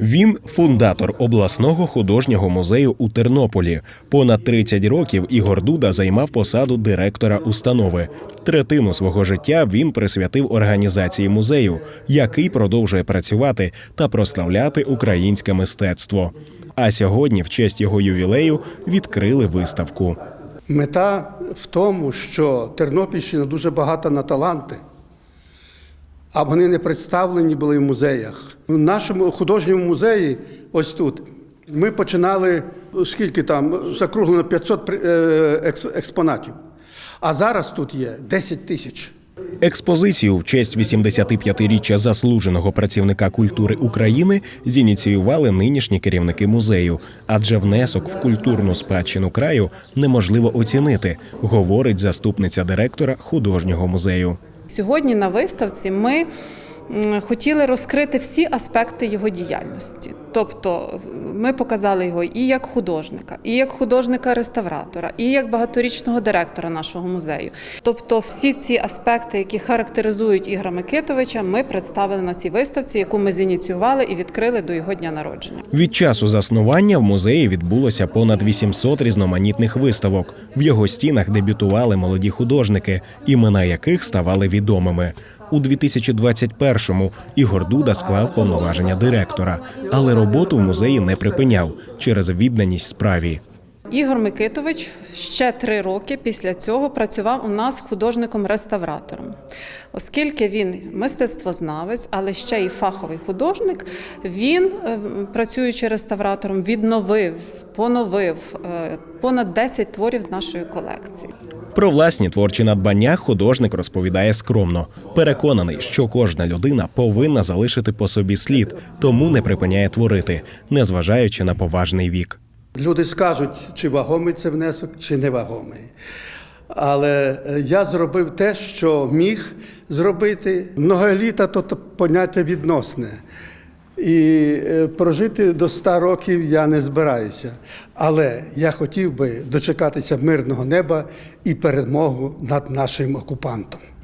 Він фундатор обласного художнього музею у Тернополі. Понад 30 років Ігор Дуда займав посаду директора установи. Третину свого життя він присвятив організації музею, який продовжує працювати та прославляти українське мистецтво. А сьогодні, в честь його ювілею, відкрили виставку. Мета в тому, що Тернопільщина дуже багата на таланти, а вони не представлені були в музеях. В нашому художньому музеї, ось тут, ми починали скільки там закруглено 500 при- е, екс- експонатів. А зараз тут є 10 тисяч. Експозицію в честь 85-річчя заслуженого працівника культури України зініціювали нинішні керівники музею, адже внесок в культурну спадщину краю неможливо оцінити, говорить заступниця директора художнього музею. Сьогодні на виставці ми хотіли розкрити всі аспекти його діяльності. Тобто ми показали його і як художника, і як художника-реставратора, і як багаторічного директора нашого музею. Тобто, всі ці аспекти, які характеризують Ігора Микитовича, ми представили на цій виставці, яку ми зініціювали і відкрили до його дня народження. Від часу заснування в музеї відбулося понад 800 різноманітних виставок. В його стінах дебютували молоді художники, імена яких ставали відомими. У 2021-му Ігор Дуда склав повноваження директора, але роботу в музеї не припиняв через відданість справі. Ігор Микитович ще три роки після цього працював у нас художником-реставратором. Оскільки він мистецтвознавець, але ще й фаховий художник, він, е, працюючи реставратором, відновив, поновив е, понад 10 творів з нашої колекції. Про власні творчі надбання художник розповідає скромно. Переконаний, що кожна людина повинна залишити по собі слід, тому не припиняє творити, незважаючи на поважний вік. Люди скажуть, чи вагомий це внесок, чи не вагомий. Але е, я зробив те, що міг зробити. Многоліта то поняття відносне. І е, прожити до 100 років я не збираюся. Але я хотів би дочекатися мирного неба і перемогу над нашим окупантом.